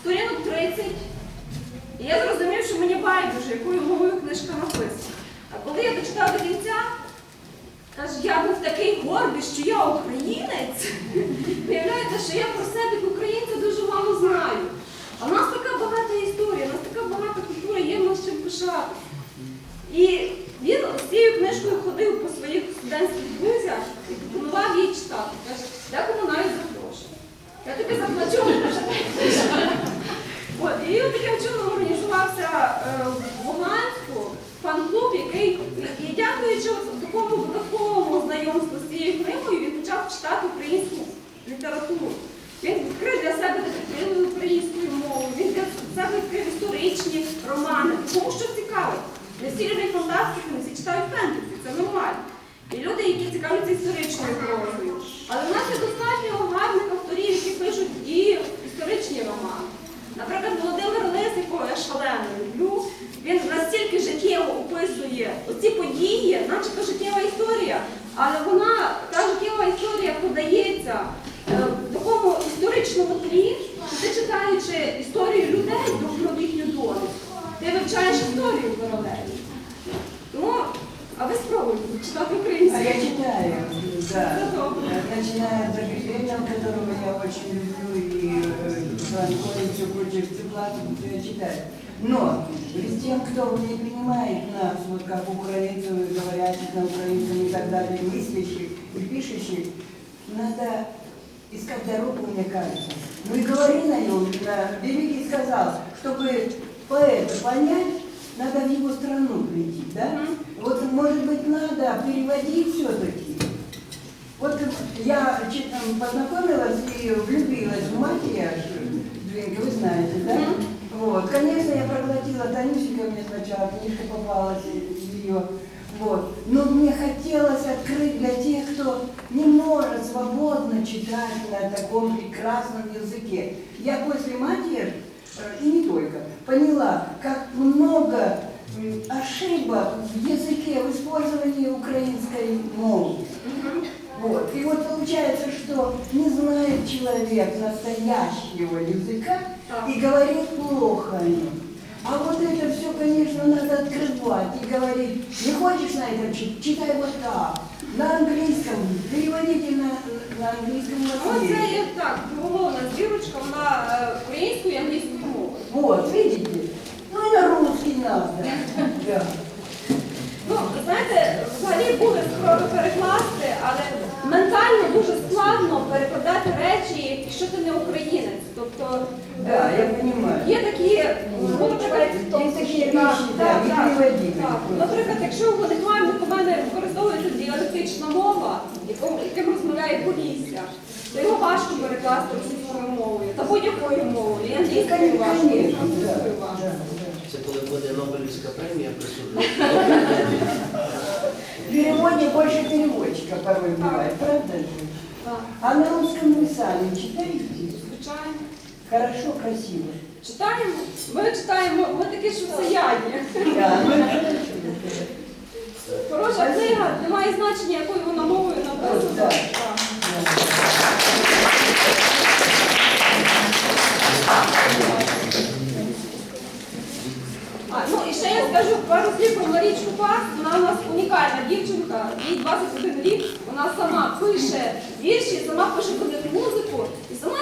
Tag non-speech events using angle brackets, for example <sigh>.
сторінок 30. І я зрозумів, що мені байдуже, якою мовою книжка написана. А коли я дочитав до кінця, каже, я був такий гордий, що я українець. Виявляється, що я про себе як українця дуже мало знаю. А в нас така багата історія, у нас така багата культура, є в нас чим пишати. І він з цією книжкою ходив по своїх студентських друзях і пропонував їй читати. Каже, декому навіть запрошую. Я тобі заплачу, не прочитай. От, і от таким чином організувався е, в фан-клуб, який, дякуючи такому випадковому знайомству з цією книгою, він почав читати українську літературу. Він відкрив для себе детективи українською мовою, він для себе відкрив історичні романи. Тому що цікаво. Не всі люблять фантастику, не всі читають фентезі, це нормально. І люди, які цікавляться історичною прозою. Але в нас є достатньо гарних авторів, які пишуть і історичні романи. Наприклад, Володимир Лис, якого я шалено люблю, він настільки життєво описує оці події, начебто життєва історія, але вона, та життєва історія подається е, в такому історичному тлі, що ти читаючи історію людей друг про їхню долю, ти вивчаєш історію паралельно. Тому, а ви спробуйте читати А я читаю, да. Начиная от которого я очень люблю, и Франко, и все я читаю. Но тем, кто не принимает на украинском и так далее, мыслящих и пишущих, надо искать дорогу, мне кажется. Ну и говори на нем. да. Великий сказал, чтобы поэта понять, надо в его страну прийти, да? Вот, может быть, надо переводить все-таки. Вот я познакомилась и влюбилась в макияж, Дринка, вы знаете, да? Вот, конечно, я проглотила Танюсика, мне сначала книжка попалась, ее. Но мне хотелось открыть для тех, кто не может свободно читать на таком прекрасном языке. Я после макияж, э, и не только, поняла, как много ошибок в языке, в использовании украинской мовы. Вот. И вот получается, что не знает человек настоящего языка и говорит плохо о нем. А вот это все, конечно, надо открывать и говорить, не хочешь на этом читать, читай вот так. На английском, переводите на, на английском Оце языке. є так, двоголовна збірочка, вона е, українською і англійською мовою. Вот, видите? Ну и на русский надо. <laughs> Да. Ну, знаєте, взагалі були спроби перекласти, але ментально дуже складно перекладати речі, якщо ти не українець. Тобто Да, е, я понимаю. є так, так, так. Наприклад, якщо у Литвані до мене використовується діалектична мова, яким, розмовляє Полісся, то його важко перекласти російською мовою та будь-якою мовою. І англійською важко, і французькою важко. Це коли буде Нобелівська премія присуджена. В переводе больше переводчика порой бывает, правда? Так, А на русском вы сами читаете? звичайно. Хорошо, красиво. Читаємо, ми читаємо, ми такі. Да. Хороша книга, немає значення, якою вона мовою написана. А, ну і ще я скажу пару слів про Марічку Пас. Вона у нас унікальна дівчинка, їй 21 рік. Вона сама пише вірші, сама пише музику і сама